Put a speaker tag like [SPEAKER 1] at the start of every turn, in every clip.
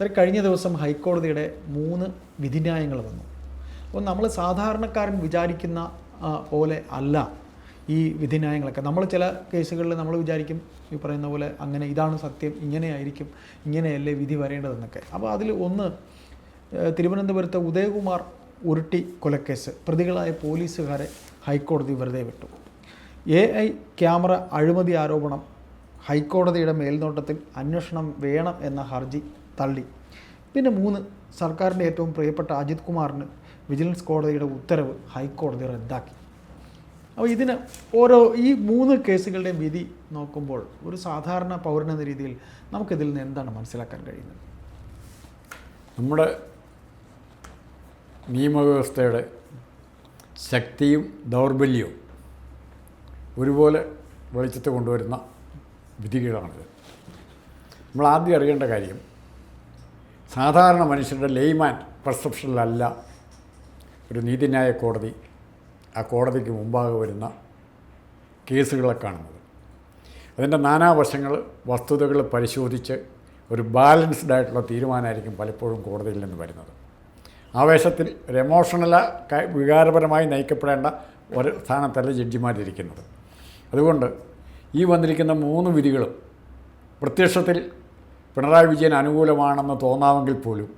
[SPEAKER 1] Sir കഴിഞ്ഞ ദിവസം ഹൈക്കോടതിയുടെ മൂന്ന് വിധിന്യായങ്ങൾ വന്നു. അപ്പോൾ നമ്മൾ സാധാരണക്കാരൻ വിചാരിക്കുന്ന പോലെ അല്ല ഈ വിധിന്യായങ്ങളൊക്കെ. നമ്മൾ ചില കേസുകളിൽ നമ്മൾ വിചാരിക്കും ഈ പറയുന്ന പോലെ അങ്ങനെ ഇതാണ് സത്യം ഇങ്ങനെയായിരിക്കും ഇങ്ങനെയല്ലേ വിധി വരേണ്ടതെന്നൊക്കെ. അപ്പോൾ അതിൽ ഒന്ന് തിരുവനന്തപുരത്ത് ഉദയകുമാർ ഉരുട്ടി കൊലക്കേസ്. പ്രതികളായ പോലീസുകാരെ ഹൈക്കോടതി വെറുതെ വിട്ടു. എ ഐ ക്യാമറ അഴിമതി ആരോപണം ഹൈക്കോടതിയുടെ മേൽനോട്ടത്തിൽ അന്വേഷണം വേണം എന്ന ഹർജി തള്ളി. പിന്നെ മൂന്ന് സർക്കാരിന്റെ ഏറ്റവും പ്രിയപ്പെട്ട അജിത് കുമാറിന് വിജിലൻസ് കോടതിയുടെ ഉത്തരവ് ഹൈക്കോടതി റദ്ദാക്കി. അപ്പോൾ ഇതിന് ഓരോ ഈ മൂന്ന് കേസുകളുടെയും വിധി നോക്കുമ്പോൾ ഒരു സാധാരണ പൗരനെന്ന രീതിയിൽ നമുക്കിതിൽ നിന്ന് എന്താണ് മനസ്സിലാക്കാൻ കഴിയുന്നത്?
[SPEAKER 2] നമ്മുടെ നിയമവ്യവസ്ഥയുടെ ശക്തിയും ദൗർബല്യവും ഒരുപോലെ വെളിച്ചത്ത് കൊണ്ടുവരുന്ന വിധികളാണിത്. നമ്മൾ ആദ്യം അറിയേണ്ട കാര്യം സാധാരണ മനുഷ്യരുടെ ലെയ്മാൻ പെർസെപ്ഷനിലല്ല ഒരു നീതിന്യായ കോടതി ആ കോടതിക്ക് മുമ്പാകെ വരുന്ന കേസുകളെ കാണുന്നത്. അതിന്റെ നാനാവശങ്ങൾ വസ്തുതകൾ പരിശോധിച്ച് ഒരു ബാലൻസ്ഡ് ആയിട്ടുള്ള തീരുമാനമായിരിക്കും പലപ്പോഴും കോടതിയിൽ നിന്ന് വരുന്നത്. ആവേശത്തിൽ ഒരു എമോഷണല വികാരപരമായി നയിക്കപ്പെടേണ്ട ഒരു സ്ഥാനത്തല്ല ജഡ്ജിമാരിരിക്കുന്നത്. അതുകൊണ്ട് ഈ വന്നിരിക്കുന്ന മൂന്ന് വിധികളും പ്രത്യക്ഷത്തിൽ പിണറായി വിജയൻ അനുകൂലമാണെന്ന് തോന്നാമെങ്കിൽ പോലും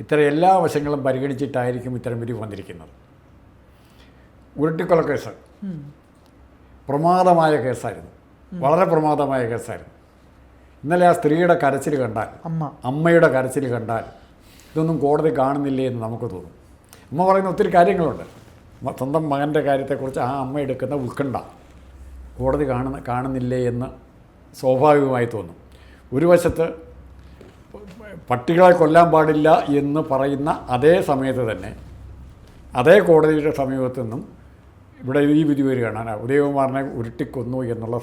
[SPEAKER 2] ഇത്തരം എല്ലാ വശങ്ങളും പരിഗണിച്ചിട്ടായിരിക്കും ഇത്തരം വിധി വന്നിരിക്കുന്നത്. ഉരുട്ടിക്കൊലക്കേസ് പ്രമാദമായ കേസായിരുന്നു. വളരെ പ്രമാദമായ കേസായിരുന്നു. ഇന്നലെ ആ സ്ത്രീയുടെ കരച്ചിൽ കണ്ടാൽ
[SPEAKER 1] അമ്മ.
[SPEAKER 2] അമ്മയുടെ കരച്ചിൽ കണ്ടാൽ ഇതൊന്നും കോടതി കാണുന്നില്ലേ എന്ന് നമുക്ക് തോന്നും. അമ്മ പറയുന്ന ഒത്തിരി കാര്യങ്ങളുണ്ട്. സ്വന്തം മകന്റെ കാര്യത്തെക്കുറിച്ച് ആ അമ്മ എടുക്കുന്ന ഉത്കണ്ഠ കോടതി കാണുന്ന കാണുന്നില്ലേ എന്ന് സ്വാഭാവികമായി തോന്നും. ഒരു വശത്ത് പട്ടികളെ കൊല്ലാൻ പാടില്ല എന്ന് പറയുന്ന അതേ സമയത്ത് തന്നെ അതേ കോടതിയുടെ സമീപത്തു നിന്നും ഇവിടെ ഈ വിധി വരികയാണ്. ഉദയകുമാറിനെ ഉരുട്ടിക്കൊന്നു എന്നുള്ള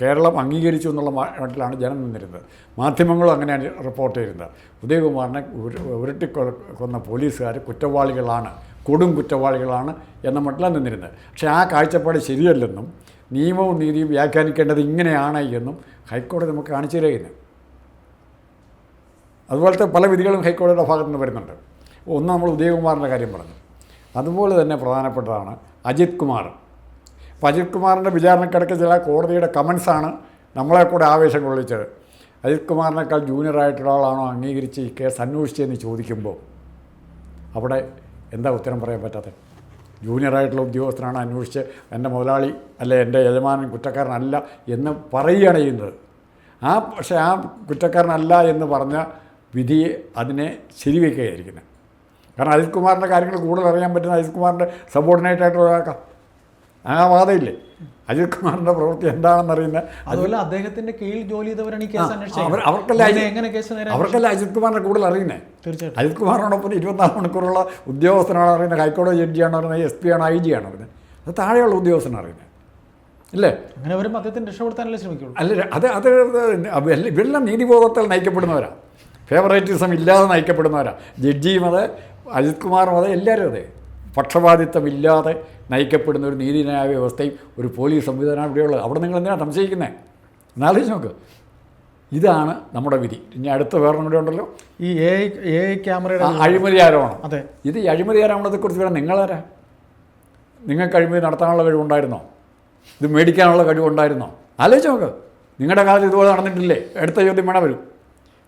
[SPEAKER 2] കേരളം അംഗീകരിച്ചു എന്നുള്ള മട്ടിലാണ് ജനം നിന്നിരുന്നത്. മാധ്യമങ്ങളും അങ്ങനെയാണ് റിപ്പോർട്ട് ചെയ്യുന്നത് ഉദയകുമാറിനെ ഉരുട്ടിക്കൊന്ന ഉരുട്ടിക്കൊ കൊന്ന പോലീസുകാർ കുറ്റവാളികളാണ് കൊടും കുറ്റവാളികളാണ് എന്ന മട്ടിലാണ് നിന്നിരുന്നത്. പക്ഷേ ആ കാഴ്ചപ്പാട് ശരിയല്ലെന്നും നിയമവും നീതിയും വ്യാഖ്യാനിക്കേണ്ടത് ഇങ്ങനെയാണ് എന്നും ഹൈക്കോടതി നമുക്ക് കാണിച്ചു തരുന്നത് അതുപോലത്തെ പല വിധികളും ഹൈക്കോടതിയുടെ ഭാഗത്തു നിന്ന് വരുന്നുണ്ട്. ഒന്ന് നമ്മൾ ഉദയകുമാറിന്റെ കാര്യം പറഞ്ഞു. അതുപോലെ തന്നെ പ്രധാനപ്പെട്ടതാണ് അജിത് കുമാർ. അപ്പോൾ അജിത് കുമാറിന്റെ വിചാരണക്കിടക്ക് ചില കോടതിയുടെ കമൻസാണ് നമ്മളെ കൂടെ ആവേശം കൊള്ളിച്ചത്. അജിത് കുമാറിനേക്കാൾ ജൂനിയറായിട്ടുള്ള ആളാണോ അംഗീകരിച്ച് ഈ കേസ് അന്വേഷിച്ചതെന്ന് ചോദിക്കുമ്പോൾ അവിടെ എന്താ ഉത്തരം പറയാൻ പറ്റാത്തത്? ജൂനിയറായിട്ടുള്ള ഉദ്യോഗസ്ഥനാണ് അന്വേഷിച്ച് എന്റെ മുതലാളി അല്ലെ എന്റെ യജമാനൻ കുറ്റക്കാരനല്ല എന്ന് പറയുകയാണ് ചെയ്യുന്നത്. ആ പക്ഷേ ആ കുറ്റക്കാരനല്ല എന്ന് പറഞ്ഞ വിധിയെ അതിനെ ശരിവെക്കുകയായിരിക്കുന്നത് കാരണം അജിത് കുമാറിന്റെ കാര്യങ്ങൾ കൂടുതൽ അറിയാൻ പറ്റുന്ന അജിത് കുമാറിന്റെ സബോർഡിനേറ്റ് ആയിട്ടുള്ള ഒരാൾക്കാണ് ആ വാദമില്ലേ? അജിത് കുമാറിന്റെ പ്രവൃത്തി എന്താണെന്നറിയുന്ന
[SPEAKER 1] അതുപോലെ അദ്ദേഹത്തിന്റെ കീഴിൽ ജോലി ചെയ്തവരാണ് ഈ കേസ്
[SPEAKER 2] അവർക്കല്ല അജിത്-
[SPEAKER 1] എങ്ങനെ കേസ്
[SPEAKER 2] അവർക്കല്ല അജിത് കുമാറിനെ കൂടുതൽ അറിയുന്നത്
[SPEAKER 1] തീർച്ചയായിട്ടും.
[SPEAKER 2] അജിത് കുമാറിനോടൊപ്പം ഇരുപത്തിനാല് മണിക്കൂറുള്ള ഉദ്യോഗസ്ഥനാണ് അറിയുന്നത്. ഹൈക്കോടതി ജഡ്ജിയാണ് അറിയുന്നത്. എസ് പി ആണ് ഐ ജി ആണ് അറിയുന്നത്. അത് താഴെയുള്ള ഉദ്യോഗസ്ഥനാണ് അറിയുന്നത്. ഇല്ലേ?
[SPEAKER 1] അങ്ങനെ വരുമ്പോൾ അദ്ദേഹത്തിന് രക്ഷപ്പെടുത്താനല്ലേ ശ്രമിക്കുള്ളൂ.
[SPEAKER 2] അല്ല അത് അത് ഇവരെല്ലാം നീതിബോധത്താൽ നയിക്കപ്പെടുന്നവരാണ് ഫേവറേറ്റിസം ഇല്ലാതെ നയിക്കപ്പെടുന്നവരാണ് ജഡ്ജിയും മത അജിത് കുമാറും മത എല്ലാവരും അതെ. പക്ഷപാതിത്വമില്ലാതെ നയിക്കപ്പെടുന്ന ഒരു നീതിന്യായ വ്യവസ്ഥയും ഒരു പോലീസ് സംവിധാനമാണ് ഇവിടെയുള്ളത് അവിടെ നിങ്ങൾ എന്തിനാണ് സംശയിക്കുന്നത് എന്നാലോചിച്ച് നോക്ക്. ഇതാണ് നമ്മുടെ വിധി. ഇനി അടുത്ത വേറെ കൂടെ ഉണ്ടല്ലോ.
[SPEAKER 1] ഈ എ ഐ എ ക്യാമറയുടെ
[SPEAKER 2] അഴിമതി ആരോപണം
[SPEAKER 1] അതെ.
[SPEAKER 2] ഇത് ഈ അഴിമതി ആരോപണത്തെക്കുറിച്ച് വേണം നിങ്ങളാരാ? നിങ്ങൾക്ക് അഴിമതി നടത്താനുള്ള കഴിവുണ്ടായിരുന്നോ? ഇത് മേടിക്കാനുള്ള കഴിവുണ്ടായിരുന്നോ? ആലോചിച്ച് നോക്ക്. നിങ്ങളുടെ കാലത്ത് ഇതുപോലെ നടന്നിട്ടില്ലേ? അടുത്ത ചോദ്യം വേണം വരും.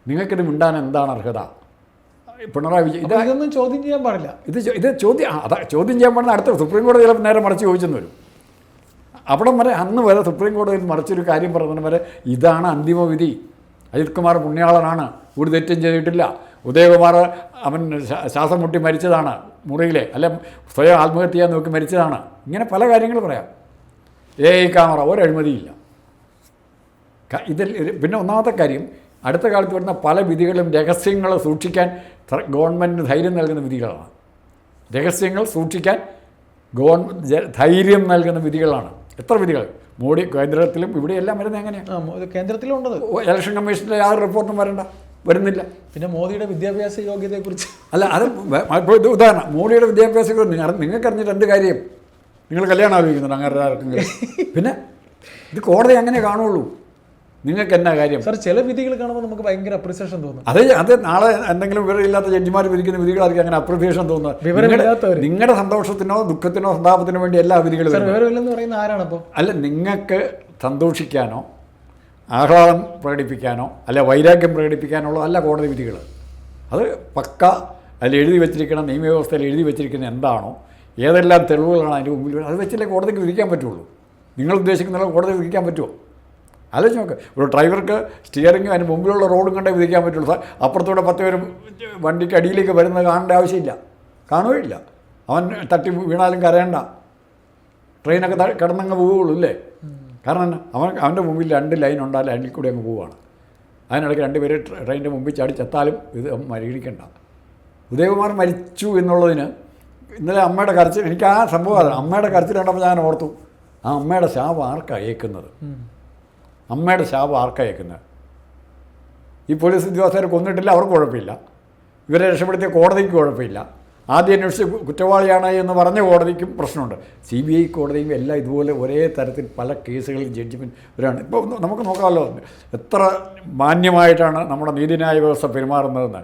[SPEAKER 2] നിങ്ങൾക്കിത് മിണ്ടാൻ എന്താണ് അർഹത? പിണറായി വിജയൻ ഇത്
[SPEAKER 1] ഇതൊന്നും ചോദ്യം ചെയ്യാൻ പാടില്ല.
[SPEAKER 2] ഇത് ഇത് ചോദ്യം ആ, അതാ ചോദ്യം ചെയ്യാൻ പാടില്ല. അടുത്ത സുപ്രീം കോടതി ചിലപ്പോൾ നേരെ മറിച്ച് ചോദിച്ചെന്ന് വരും. അവിടം വരെ അന്ന് വരെ സുപ്രീം കോടതിയിൽ മറിച്ചൊരു കാര്യം പറഞ്ഞതിന് വരെ ഇതാണ് അന്തിമ വിധി. അജിത് കുമാർ പുണ്യാളനാണ്. ഒരു തെറ്റും ചെയ്തിട്ടില്ല. ഉദയകുമാർ അവൻ ശ്വാസം മുട്ടി മരിച്ചതാണ് മുറിയിലെ. അല്ലെ സ്വയം ആത്മഹത്യ ചെയ്യാൻ നോക്കി മരിച്ചതാണ്. ഇങ്ങനെ പല കാര്യങ്ങൾ പറയാം. എ ഐ ക്യാമറ ഒരഴിമതിയില്ല. ഇതിൽ പിന്നെ ഒന്നാമത്തെ കാര്യം അടുത്ത കാലത്ത് വരുന്ന പല വിധികളും രഹസ്യങ്ങൾ സൂക്ഷിക്കാൻ ഗവൺമെന്റിന് ഗവൺമെന്റ് ധൈര്യം നൽകുന്ന വിധികളാണ്. രഹസ്യങ്ങൾ സൂക്ഷിക്കാൻ ഗവൺ ധൈര്യം നൽകുന്ന വിധികളാണ്. എത്ര വിധികൾ? മോഡി കേന്ദ്രത്തിലും ഇവിടെയെല്ലാം വരുന്നത് എങ്ങനെയാണ്?
[SPEAKER 1] ആ,
[SPEAKER 2] ഉണ്ടത്. ഇലക്ഷൻ കമ്മീഷനിലെ യാതൊരു റിപ്പോർട്ടും വരണ്ട. വരുന്നില്ല.
[SPEAKER 1] പിന്നെ മോദിയുടെ വിദ്യാഭ്യാസ യോഗ്യതയെക്കുറിച്ച്.
[SPEAKER 2] അല്ല അത് ഇത് ഉദാഹരണം. മോഡിയുടെ വിദ്യാഭ്യാസ നിങ്ങൾ നിങ്ങൾക്ക് അറിഞ്ഞിട്ട് എന്ത് കാര്യം. നിങ്ങൾ കല്യാണം ആലോചിക്കുന്നുണ്ട് അങ്ങനെ ആർക്കെങ്കിലും. പിന്നെ ഇത് കോടതി അങ്ങനെ കാണുള്ളൂ? നിങ്ങൾക്ക് എന്നാ കാര്യം?
[SPEAKER 1] സാർ ചില വിധികൾ കാണുമ്പോൾ നമുക്ക് ഭയങ്കര അപ്രിസിയേഷൻ തോന്നും.
[SPEAKER 2] അതെ അത് നാളെ എന്തെങ്കിലും വിവരമില്ലാത്ത ജഡ്ജിമാർ വിധിക്കുന്ന വിധികളായിരിക്കും അങ്ങനെ അപ്രിസിയേഷൻ തോന്നുന്നത്. നിങ്ങളുടെ- സന്തോഷത്തിനോ ദുഃഖത്തിനോ സന്താപത്തിനോ വേണ്ടി എല്ലാ വിധികളും.
[SPEAKER 1] വിവരമില്ലെന്ന് പറയുന്ന ആരാണ് അപ്പോൾ
[SPEAKER 2] അല്ല നിങ്ങൾക്ക് സന്തോഷിക്കാനോ ആഹ്ലാദം പ്രകടിപ്പിക്കാനോ അല്ല വൈരാഗ്യം പ്രകടിപ്പിക്കാനോ അല്ല കോടതി വിധികൾ. അത് പക്ക അതിൽ എഴുതി വെച്ചിരിക്കുന്ന നിയമവ്യവസ്ഥയിൽ എഴുതി വെച്ചിരിക്കുന്ന എന്താണോ ഏതെല്ലാം തെളിവുകളാണ് അതിന്റെ മുമ്പിൽ അത് വെച്ചല്ലേ കോടതിക്ക് വിധിക്കാൻ പറ്റുള്ളൂ. നിങ്ങൾ ഉദ്ദേശിക്കുന്ന കോടതി വിധിക്കാൻ പറ്റുമോ? ആലോചിച്ച് നോക്ക്. ഒരു ഡ്രൈവർക്ക് സ്റ്റിയറിംഗ് അതിന് മുമ്പിലുള്ള റോഡും കണ്ടേ വിധിക്കാൻ പറ്റുള്ളൂ സാർ. അപ്പുറത്തൂടെ പത്ത് പേര് വണ്ടിക്ക് അടിയിലേക്ക് വരുന്നത് കാണേണ്ട ആവശ്യമില്ല. കാണുകയില്ല. അവൻ തട്ടി വീണാലും കരയണ്ട. ട്രെയിനൊക്കെ കിടന്നങ്ങ് പോവുള്ളൂ അല്ലേ കാരണം അവൻ അവന്റെ മുമ്പിൽ രണ്ട് ലൈൻ ഉണ്ട് ആ ലൈനിൽ കൂടി അങ്ങ് പോവുകയാണ് അതിനിടയ്ക്ക് രണ്ട് പേര് ട്രെ- ട്രെയിനിന്റെ മുമ്പിൽ ചാടി ചത്താലും ഇത് മരിക്കണ്ട ഉദയകുമാർ മരിച്ചു എന്നുള്ളതിന് ഇന്നലെ അമ്മയുടെ കരച്ചിൽ എനിക്ക് ആ സംഭവം അമ്മയുടെ കരച്ചിൽ കണ്ടപ്പോൾ ഞാൻ ഓർത്തു ആ അമ്മയുടെ ശാപം ആർക്കാണ് ഏൽക്കുന്നത്? അമ്മയുടെ ശാപം ആർക്കയക്കുന്നത്? ഈ പോലീസ് ഉദ്യോഗസ്ഥരെ കൊന്നിട്ടില്ല അവർക്ക് കുഴപ്പമില്ല. ഇവരെ രക്ഷപ്പെടുത്തിയ കോടതിക്ക് കുഴപ്പമില്ല. ആദ്യം അന്വേഷിച്ച് കുറ്റവാളിയാണ് എന്ന് പറഞ്ഞ കോടതിക്കും പ്രശ്നമുണ്ട്. സി ബി ഐ കോടതിയും എല്ലാം ഇതുപോലെ ഒരേ തരത്തിൽ പല കേസുകളിൽ ജഡ്ജിമെന്റ് വരാണ് ഇപ്പോൾ നമുക്ക് നോക്കാമല്ലോ. എത്ര മാന്യമായിട്ടാണ് നമ്മുടെ നീതിന്യായ വ്യവസ്ഥ പെരുമാറുന്നതെന്ന്.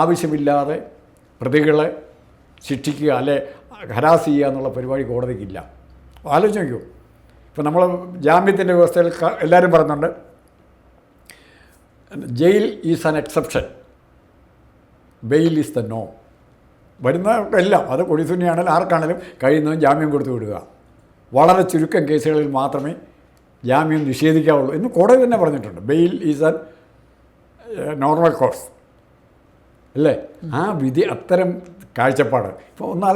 [SPEAKER 2] ആവശ്യമില്ലാതെ പ്രതികളെ ശിക്ഷിക്കുക അല്ലെ ഹരാസ് ചെയ്യുക എന്നുള്ള പരിപാടി കോടതിക്കില്ല. ആലോചിച്ച് നോക്കൂ ഇപ്പോൾ നമ്മൾ ജാമ്യത്തിന്റെ വ്യവസ്ഥയിൽ എല്ലാവരും പറയുന്നുണ്ട് jail is an exception bail is the no. വരുന്ന എല്ലാം അത് കൊടിസുന്നിയാണെങ്കിലും ആർക്കാണെങ്കിലും കഴിയുന്നതും ജാമ്യം കൊടുത്തു വിടുക. വളരെ ചുരുക്കം കേസുകളിൽ മാത്രമേ ജാമ്യം നിഷേധിക്കാവുള്ളൂ എന്ന് കോടതി തന്നെ പറഞ്ഞിട്ടുണ്ട്. Bail is an normal course അല്ലേ? ആ വിധി അത്തരം കാഴ്ചപ്പാട്. ഇപ്പോൾ ഒന്നാൽ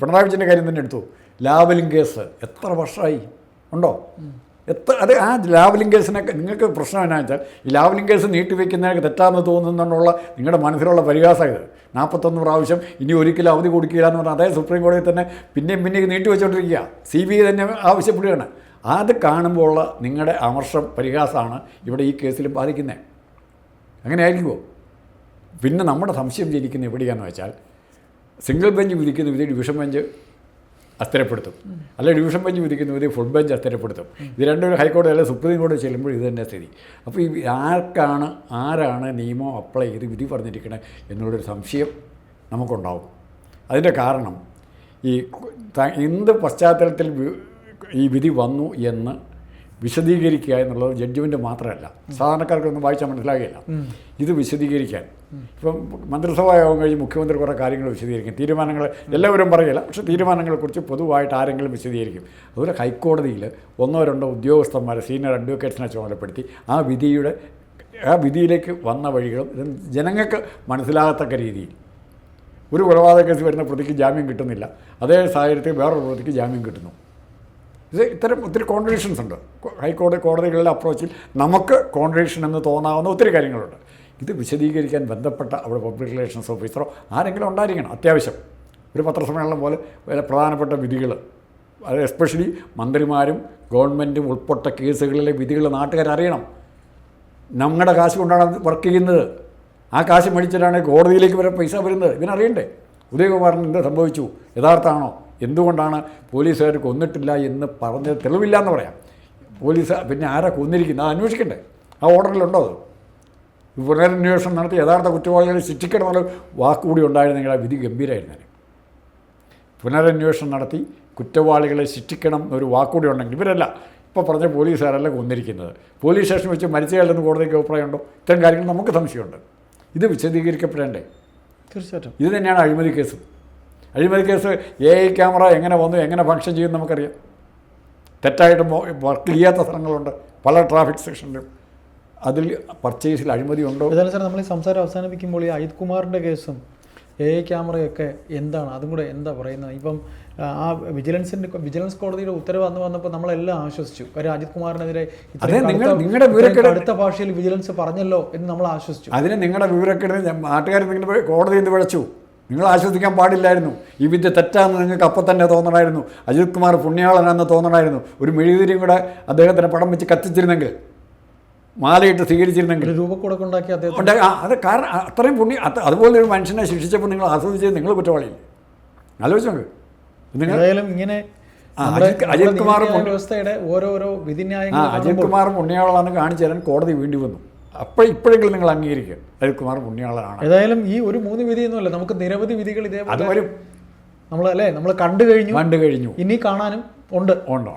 [SPEAKER 2] പിണറായി വിജയന്റെ കാര്യം തന്നെ എടുത്തു. ലാവലിംഗ് കേസ് എത്ര വർഷമായി ഉണ്ടോ? എത്ര അത് ആ ലാവലിംഗ് നിങ്ങൾക്ക് പ്രശ്നം എന്നാ വെച്ചാൽ ഈ ലാവലിംഗ് നീട്ടിവെക്കുന്നതിനൊക്കെ തെറ്റാന്ന് തോന്നുന്നുള്ള നിങ്ങളുടെ മനസ്സിലുള്ള പരിഹാസം ഇത്. നാൽപ്പത്തൊന്ന് പ്രാവശ്യം ഇനി ഒരിക്കലും അവധി കൊടുക്കില്ല എന്ന് പറഞ്ഞാൽ അതേ സുപ്രീം കോടതി തന്നെ പിന്നെയും പിന്നെയും നീട്ടി വെച്ചുകൊണ്ടിരിക്കുക സി ബി ഐ തന്നെ ആവശ്യപ്പെടുകയാണ്. അത് കാണുമ്പോൾ ഉള്ള നിങ്ങളുടെ അമർഷം പരിഹാസമാണ് ഇവിടെ ഈ കേസിൽ ബാധിക്കുന്നത്. അങ്ങനെ ആയിരിക്കുമോ പിന്നെ നമ്മുടെ സംശയം ജനിക്കുന്ന എവിടെയാണെന്ന് വെച്ചാൽ സിംഗിൾ ബെഞ്ച് വിധിക്കുന്ന വിധി ഡിവിഷൻ ബെഞ്ച് അസ്ഥിരപ്പെടുത്തും അല്ലെ ഡിവിഷൻ ബെഞ്ച് വിധി ഫുൾ ബെഞ്ച് അസ്ഥിരപ്പെടുത്തും ഇത് രണ്ടും ഹൈക്കോടതി അല്ലെങ്കിൽ സുപ്രീം കോടതി ചെല്ലുമ്പോൾ ഇത് തന്നെ സ്ഥിതി. അപ്പോൾ ഈ ആർക്കാണ് ആരാണ് നിയമം അപ്ലൈ ചെയ്ത് വിധി പറഞ്ഞിരിക്കണേ എന്നുള്ളൊരു സംശയം നമുക്കുണ്ടാവും. അതിന്റെ കാരണം ഈ എന്ത് പശ്ചാത്തലത്തിൽ ഈ വിധി വന്നു എന്ന് വിശദീകരിക്കുക എന്നുള്ളത് ജഡ്ജ്മെന്റ് മാത്രമല്ല. സാധാരണക്കാർക്കൊന്നും വായിച്ചാൽ മനസ്സിലാകില്ല. ഇത് വിശദീകരിക്കാൻ. ഇപ്പം മന്ത്രിസഭാ യോഗം കഴിഞ്ഞ് മുഖ്യമന്ത്രി കുറേ കാര്യങ്ങൾ വിശദീകരിക്കും. തീരുമാനങ്ങൾ എല്ലാവരും പറയില്ല. പക്ഷെ തീരുമാനങ്ങളെക്കുറിച്ച് പൊതുവായിട്ട് ആരെങ്കിലും വിശദീകരിക്കും. അതുപോലെ ഹൈക്കോടതിയിൽ ഒന്നോ രണ്ടോ ഉദ്യോഗസ്ഥന്മാരെ സീനിയർ അഡ്വക്കേറ്റ്സിനെ ചുമതലപ്പെടുത്തി ആ വിധിയുടെ ആ വിധിയിലേക്ക് വന്ന വഴികളും ജനങ്ങൾക്ക് മനസ്സിലാകത്തക്ക രീതിയിൽ. ഒരു കൊലപാതക കേസ് വരുന്ന പ്രതിക്ക് ജാമ്യം കിട്ടുന്നില്ല. അതേ സാഹചര്യത്തിൽ വേറൊരു പ്രതിക്ക് ജാമ്യം കിട്ടുന്നു. ഇത് ഇത്തരം ഒത്തിരി കോൺട്രഡിക്ഷൻസ് ഉണ്ട്. ഹൈക്കോടതി കോടതികളുടെ അപ്രോച്ചിൽ നമുക്ക് കോൺട്രഡിക്ഷൻ എന്ന് തോന്നാവുന്ന ഒത്തിരി കാര്യങ്ങളുണ്ട്. ഇത് വിശദീകരിക്കാൻ ബന്ധപ്പെട്ട അവിടെ പബ്ലിക് റിലേഷൻസ് ഓഫീസറോ ആരെങ്കിലും ഉണ്ടായിരിക്കണം അത്യാവശ്യം. ഒരു പത്രസമ്മേളനം പോലെ പ്രധാനപ്പെട്ട വിധികൾ അത് എസ്പെഷ്യലി മന്ത്രിമാരും ഗവൺമെന്റും ഉൾപ്പെട്ട കേസുകളിലെ വിധികൾ നാട്ടുകാർ അറിയണം. നമ്മുടെ കാശ് കൊണ്ടാണ് വർക്ക് ചെയ്യുന്നത്. ആ കാശ് മേടിച്ചിട്ടാണ് കോടതിയിലേക്ക് വരെ പൈസ വരുന്നത്. ഇവനറിയണ്ടേ? ഉദയകുമാറിന് എന്ത് സംഭവിച്ചു? യഥാർത്ഥമാണോ? എന്തുകൊണ്ടാണ് പോലീസുകാർ കൊന്നിട്ടില്ല എന്ന് പറഞ്ഞ തെളിവില്ല എന്ന് പറയാം. പോലീസ് പിന്നെ ആരാ കൊന്നിരിക്കുന്നത്? അത് അന്വേഷിക്കണ്ടേ? ആ ഓർഡറിലുണ്ടോ അത്? പുനരന്വേഷണം നടത്തി യഥാർത്ഥ കുറ്റവാളികളെ ശിക്ഷിക്കണമെന്നുള്ള വാക്കുകൂടി ഉണ്ടായിരുന്നെങ്കിൽ ആ വിധി ഗംഭീരമായിരുന്നേ പുനരന്വേഷണം നടത്തി കുറ്റവാളികളെ ശിക്ഷിക്കണം എന്നൊരു വാക്കുകൂടി ഉണ്ടെങ്കിൽ ഇവരല്ല. ഇപ്പോൾ പറഞ്ഞ പോലീസുകാരല്ല കൊന്നിരിക്കുന്നത്. പോലീസ് സ്റ്റേഷൻ വെച്ച് മരിച്ചയാളെന്ന് കോടതിക്ക് അഭിപ്രായമുണ്ടോ? ഇത്തരം കാര്യങ്ങൾ നമുക്ക് സംശയമുണ്ട്. ഇത് വിശദീകരിക്കപ്പെടേണ്ടേ?
[SPEAKER 1] തീർച്ചയായിട്ടും.
[SPEAKER 2] ഇത് തന്നെയാണ് അഴിമതി കേസ്. അഴിമതി കേസ് എ ഐ ക്യാമറ എങ്ങനെ വന്നു എങ്ങനെ ഫങ്ഷൻ ചെയ്യും നമുക്കറിയാം. തെറ്റായിട്ട് വർക്ക് ചെയ്യാത്ത സ്ഥലങ്ങളുണ്ട്. പല ട്രാഫിക് സെക്ഷനിലും അതിൽ പർച്ചേസിൽ അഴിമതി ഉണ്ടോ?
[SPEAKER 1] ഏതായാലും സാർ നമ്മൾ ഈ സംസാരം അവസാനിപ്പിക്കുമ്പോൾ ഈ അജിത് കുമാറിന്റെ കേസും എ ഐ ക്യാമറയൊക്കെ എന്താണ്? അതും കൂടെ എന്താ പറയുന്നത്? ഇപ്പം ആ, വിജിലൻസിന്റെ വിജിലൻസ് കോടതിയുടെ ഉത്തരവ് അന്ന് വന്നപ്പോൾ നമ്മളെല്ലാം ആശ്വസിച്ചു. കാര്യം അജിത് കുമാറിനെതിരെ
[SPEAKER 2] നിങ്ങളുടെ വിവരക്കേട്
[SPEAKER 1] കടുത്ത ഭാഷയിൽ വിജിലൻസ് പറഞ്ഞല്ലോ എന്ന് നമ്മൾ ആശ്വസിച്ചു.
[SPEAKER 2] അതിന് നിങ്ങളുടെ വിവരക്കേട് നാട്ടുകാർ നിങ്ങളുടെ കോടതി എന്ത് വിളച്ചു? നിങ്ങൾ ആശ്വസിക്കാൻ പാടില്ലായിരുന്നു. ഈ വിദ്യ തെറ്റാണെന്ന് നിങ്ങൾക്ക് അപ്പം തന്നെ തോന്നണമായിരുന്നു. അജിത് കുമാർ പുണ്യാളനാണെന്ന് തോന്നണമായിരുന്നു. ഒരു മെഴുകുതിരിയും കൂടെ അദ്ദേഹത്തിന്റെ പടം വെച്ച് കത്തിച്ചിരുന്നെങ്കിൽ മാലയിട്ട് സ്വീകരിച്ചിരുന്നെങ്കിൽ.
[SPEAKER 1] രൂപക്കൂടൊക്കെ ഉണ്ടാക്കി അദ്ദേഹം
[SPEAKER 2] അത് കാരണം അത്രയും പുണ്യം അത് അതുപോലെ ഒരു മനുഷ്യനെ ശിക്ഷിച്ചപ്പോൾ നിങ്ങൾ ആസ്വദിച്ചത് നിങ്ങൾ കുറ്റവാളിയില്ല? ആലോചിച്ചു നിങ്ങൾ
[SPEAKER 1] ഇങ്ങനെ
[SPEAKER 2] അജിത് കുമാർ
[SPEAKER 1] വ്യവസ്ഥയുടെ ഓരോരോ വിധിന്യായങ്ങൾ
[SPEAKER 2] അജിത് കുമാർ പുണ്യാളാണെന്ന് കാണിച്ചു തരാൻ കോടതി വേണ്ടി വന്നു. അപ്പോൾ ഇപ്പോഴെങ്കിലും നിങ്ങൾ അംഗീകരിക്കുക അരുൺകുമാർ പുണ്യാളനാണ്.
[SPEAKER 1] ഏതായാലും ഈ ഒരു മൂന്ന് വിധിയൊന്നുമല്ല നമുക്ക് നിരവധി വിധികൾ
[SPEAKER 2] അത്
[SPEAKER 1] ഇതേപോലെ
[SPEAKER 2] വരും
[SPEAKER 1] നമ്മൾ അല്ലേ നമ്മൾ കണ്ടു കഴിഞ്ഞു.
[SPEAKER 2] കണ്ടു കഴിഞ്ഞു.
[SPEAKER 1] ഇനി കാണാനും ഉണ്ട്
[SPEAKER 2] ഉണ്ടോ.